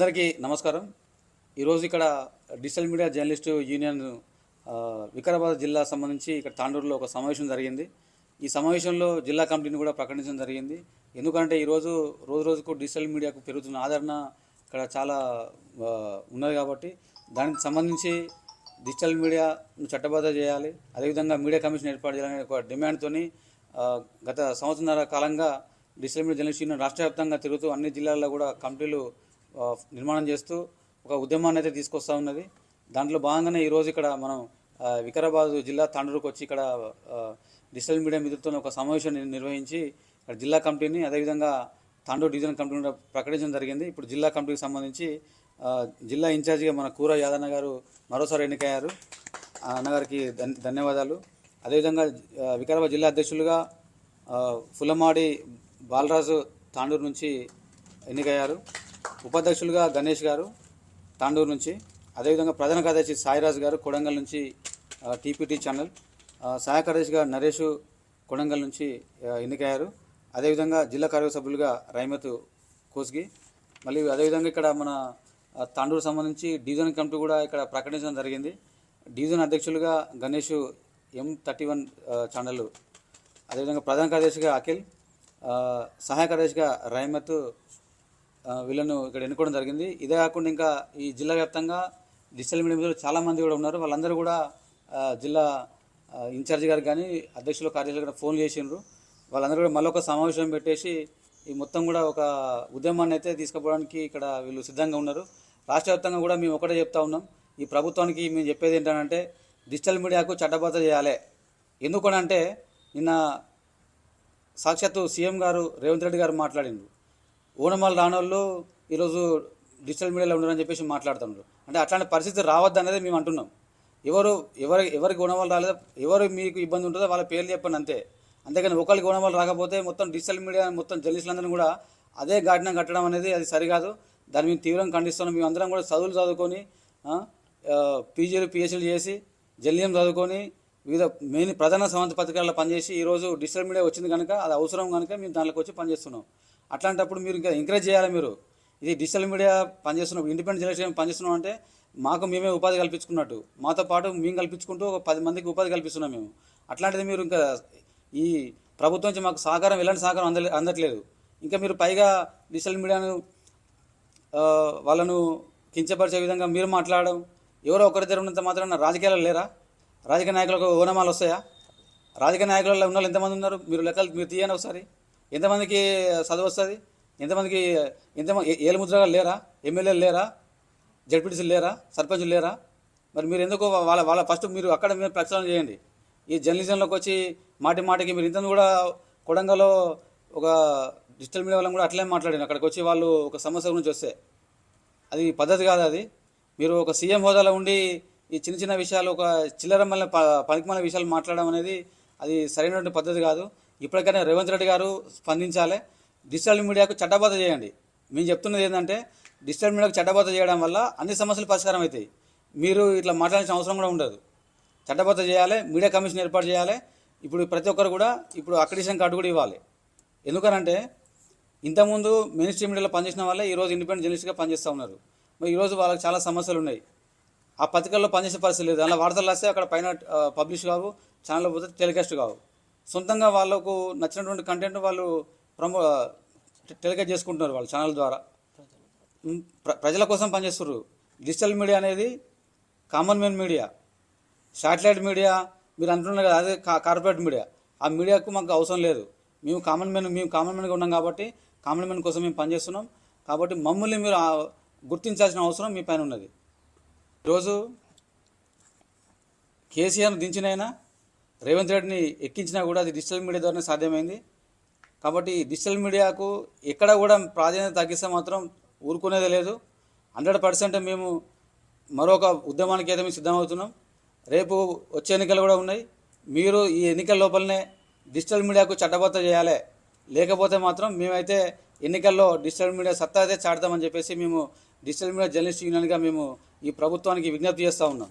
అందరికీ నమస్కారం. ఈరోజు ఇక్కడ digital media journalist union Vikarabad జిల్లా సంబంధించి ఇక్కడ తాండూరులో ఒక సమావేశం జరిగింది. ఈ సమావేశంలో జిల్లా కమిటీని కూడా ప్రకటించడం జరిగింది. ఎందుకంటే ఈరోజు రోజు రోజుకు డిజిటల్ మీడియాకు పెరుగుతున్న ఆదరణ ఇక్కడ చాలా ఉన్నది కాబట్టి దానికి సంబంధించి డిజిటల్ మీడియాను చట్టబద్ధ చేయాలి. అదేవిధంగా మీడియా కమిషన్ ఏర్పాటు చేయాలనే ఒక డిమాండ్తోని గత సంవత్సరాల కాలంగా డిజిటల్ మీడియా జర్నలిస్ట్ యూనియన్ రాష్ట్ర వ్యాప్తంగా తిరుగుతూ అన్ని జిల్లాల్లో కూడా కమిటీలు నిర్మాణం చేస్తూ ఒక ఉద్యమాన్ని అయితే తీసుకొస్తా ఉన్నది. దాంట్లో భాగంగానే ఈరోజు ఇక్కడ మనం వికారాబాద్ జిల్లా తాండూరుకు వచ్చి ఇక్కడ డిజిటల్ మీడియా మిత్రులతో ఒక సమావేశం నిర్వహించి ఇక్కడ జిల్లా కమిటీని అదేవిధంగా తాండూరు డివిజన్ కమిటీని ప్రకటించడం జరిగింది. ఇప్పుడు జిల్లా కమిటీకి సంబంధించి జిల్లా ఇన్ఛార్జిగా మన కూర యాదన్న గారు మరోసారి ఎన్నికయ్యారు. ఆ అన్నగారికి ధన్యవాదాలు. అదేవిధంగా వికారాబాద్ జిల్లా అధ్యక్షులుగా ఫులమాడి బాలరాజు తాండూరు నుంచి ఎన్నికయ్యారు. ఉపాధ్యక్షులుగా గణేష్ గారు తాండూరు నుంచి అదేవిధంగా ప్రధాన కార్యదర్శి సాయిరాజ్ గారు కొడంగల్ నుంచి టీపీటీ ఛానల్ ఆ, సహాయ కార్యదర్శిగా నరేష్ కొడంగల్ నుంచి ఎన్నికయ్యారు. అదేవిధంగా జిల్లా కార్యవర్గ సభ్యులుగా రైమత్ కోస్గి మళ్ళీ అదేవిధంగా ఇక్కడ మన తాండూరు సంబంధించి డివిజన్ కమిటీ కూడా ఇక్కడ ప్రకటించడం జరిగింది. డివిజన్ అధ్యక్షులుగా Ganesh M thirty one channel అదేవిధంగా ప్రధాన కార్యదర్శిగా అఖిల్ సహాయ కార్యదర్శిగా రైమత్ వీళ్ళను ఇక్కడ ఎన్నుకోవడం జరిగింది. ఇదే కాకుండా ఇంకా ఈ జిల్లా వ్యాప్తంగా డిజిటల్ మీడియా చాలామంది కూడా ఉన్నారు. వాళ్ళందరూ కూడా జిల్లా ఆ, ఇన్ఛార్జి గారికి కానీ అధ్యక్షులు కార్యదర్శులు కూడా ఫోన్ చేసిండ్రు. వాళ్ళందరూ కూడా మళ్ళీ ఒక సమావేశం పెట్టేసి ఈ మొత్తం కూడా ఒక ఉద్యమాన్ని అయితే తీసుకుపోవడానికి ఇక్కడ వీళ్ళు సిద్ధంగా ఉన్నారు. రాష్ట్ర వ్యాప్తంగా కూడా మేము ఒకటే చెప్తా ఉన్నాం. ఈ ప్రభుత్వానికి మేము చెప్పేది ఏంటంటే డిజిటల్ మీడియాకు చట్టబద్ధ చేయాలి. ఎందుకనంటే నిన్న సాక్షాత్తు సీఎం గారు రేవంత్ రెడ్డి గారు మాట్లాడిండ్రు. ఓనమాలు రానోళ్ళు ఈరోజు డిజిటల్ మీడియాలో ఉండరని చెప్పేసి మాట్లాడుతున్నారు. అంటే అట్లాంటి పరిస్థితి రావద్దు అనేది మేము అంటున్నాం. ఎవరు ఎవరి ఎవరికి ఓనమాలు రాలేదో ఎవరు మీకు ఇబ్బంది ఉంటుందో వాళ్ళ పేర్లు చెప్పండి అంతే. అంతేకాని ఒకరికి గుణవాళ్ళు రాకపోతే మొత్తం డిజిటల్ మీడియా మొత్తం జర్నలిస్టులందరినీ కూడా అదే ఘటన కట్టడం అనేది అది సరికాదు. దాన్ని మేము తీవ్రంగా ఖండిస్తున్నాం. మేము అందరం కూడా చదువులు చదువుకొని పీజీలు పిహెచ్లు చేసి జల్లియం చదువుకొని వివిధ మెయిన్ ప్రధాన సమాంత పత్రికల్లో పనిచేసి ఈరోజు డిజిటల్ మీడియా వచ్చింది కనుక అది అవసరం కనుక మేము దాంట్లోకి వచ్చి పనిచేస్తున్నాం. అట్లాంటప్పుడు మీరు ఇంకా ఎంకరేజ్ చేయాలి మీరు? ఇది డిజిటల్ మీడియా పనిచేస్తున్నాం ఇండిపెండెంట్ జర్నలిస్ట్ పనిచేస్తున్నాం అంటే మాకు మేమే ఉపాధి కల్పించుకున్నట్టు. మాతో పాటు మేము కల్పించుకుంటూ ఒక పది మందికి ఉపాధి కల్పిస్తున్నాం మేము. అట్లాంటిది మీరు ఇంకా ఈ ప్రభుత్వం నుంచి మాకు సహకారం ఎలాంటి సహకారం అంద అందట్లేదు. ఇంకా మీరు పైగా డిజిటల్ మీడియాను వాళ్ళను కించపరిచే విధంగా మీరు మాట్లాడడం ఎవరో ఒకరిద్దరు ఉన్నంత మాత్రాన రాజకీయాలు లేరా? రాజకీయ నాయకులకు ఓనమాలు వస్తాయా? రాజకీయ నాయకులలో ఉన్న వాళ్ళు ఎంతమంది ఉన్నారు? మీరు లెక్కలు మీరు తీయండి ఒకసారి. ఎంతమందికి చదువు వస్తుంది ఎంతమందికి ఎంతమంది ఏలు ముద్రగాలు లేరా? ఎమ్మెల్యేలు లేరా? జడ్పీటీసీలు లేరా? సర్పంచులు లేరా? మరి మీరు ఎందుకు వాళ్ళ వాళ్ళ ఫస్ట్ మీరు అక్కడ మీరు ప్రచారం చేయండి. ఈ జర్నలిజంలోకి వచ్చి మాటి మాటికి మీరు ఇంతను కూడా కొడంగలో ఒక డిజిటల్ మీడియా వాళ్ళని కూడా అట్లే మాట్లాడారు అక్కడికి వచ్చి వాళ్ళు ఒక సమస్య గురించి వస్తే. అది పద్ధతి కాదు అది. మీరు ఒక సీఎం హోదాలో ఉండి ఈ చిన్న చిన్న విషయాలు ఒక చిల్లర మళ్ళీ పనికిమాల విషయాలు మాట్లాడడం అనేది అది సరైనటువంటి పద్ధతి కాదు. ఇప్పటికైనా రేవంత్ రెడ్డి గారు స్పందించాలి. డిజిటల్ మీడియాకు చట్టబద్ధ చేయండి. మేము చెప్తున్నది ఏంటంటే డిజిటల్ మీడియాకు చట్టబద్ధ చేయడం వల్ల అన్ని సమస్యలు పరిష్కారం అవుతాయి. మీరు ఇట్లా మాట్లాడాల్సిన అవసరం కూడా ఉండదు. చట్టబద్ధ చేయాలి మీడియా కమిషన్ ఏర్పాటు చేయాలి. ఇప్పుడు ప్రతి ఒక్కరు కూడా ఇప్పుడు అక్రిడిషన్ కార్డు కూడా ఇవ్వాలి. ఎందుకనంటే ఇంతకుముందు మెయిన్ స్ట్రీమ్ మీడియాలో పనిచేసిన వాళ్ళే ఈరోజు ఇండిపెండెంట్ జర్నలిస్ట్గా పనిచేస్తూ ఉన్నారు. మరి ఈరోజు వాళ్ళకి చాలా సమస్యలు ఉన్నాయి. ఆ పత్రికల్లో పనిచేసే పరిస్థితి లేదు. అలా వార్తలు వస్తే అక్కడ పైన పబ్లిష్ కావు ఛానల్ పోతే టెలికాస్ట్ కావు. సొంతంగా వాళ్ళకు నచ్చినటువంటి కంటెంట్ వాళ్ళు ప్రమో టెలికాస్ట్ చేసుకుంటున్నారు వాళ్ళు ఛానల్ ద్వారా. ప్ర ప్రజల కోసం పనిచేస్తారు డిజిటల్ మీడియా అనేది common men media satellite media మీరు అంటున్నారు కదా అదే కా- కార్పొరేట్ మీడియా ఆ మీడియాకు మాకు అవసరం లేదు. మేము కామన్ మెన్ మేము కామన్ మెన్గా ఉన్నాం కాబట్టి కామన్ మెన్ కోసం మేము పనిచేస్తున్నాం. కాబట్టి మమ్మల్ని మీరు గుర్తించాల్సిన అవసరం మీ పైన ఉన్నది. ఈరోజు కేసీఆర్ను దించినైనా రేవంత్ రెడ్డిని ఎక్కించినా కూడా అది డిజిటల్ మీడియా ద్వారానే సాధ్యమైంది. కాబట్టి డిజిటల్ మీడియాకు ఎక్కడ కూడా ప్రాధాన్యత తగ్గిస్తే మాత్రం ఊరుకునేది లేదు. హండ్రెడ్ పర్సెంట్ మేము మరొక ఉద్యమానికి అయితే మేము సిద్ధమవుతున్నాం. రేపు వచ్చే ఎన్నికలు కూడా ఉన్నాయి. మీరు ఈ ఎన్నికల లోపలనే డిజిటల్ మీడియాకు చట్టబద్ధ చేయాలి. లేకపోతే మాత్రం మేమైతే ఎన్నికల్లో డిజిటల్ మీడియా సత్తా అయితే చాడతామని చెప్పేసి మేము డిజిటల్ మీడియా జర్నలిస్ట్ యూనియన్గా మేము ఈ ప్రభుత్వానికి విజ్ఞప్తి చేస్తూ ఉన్నాం.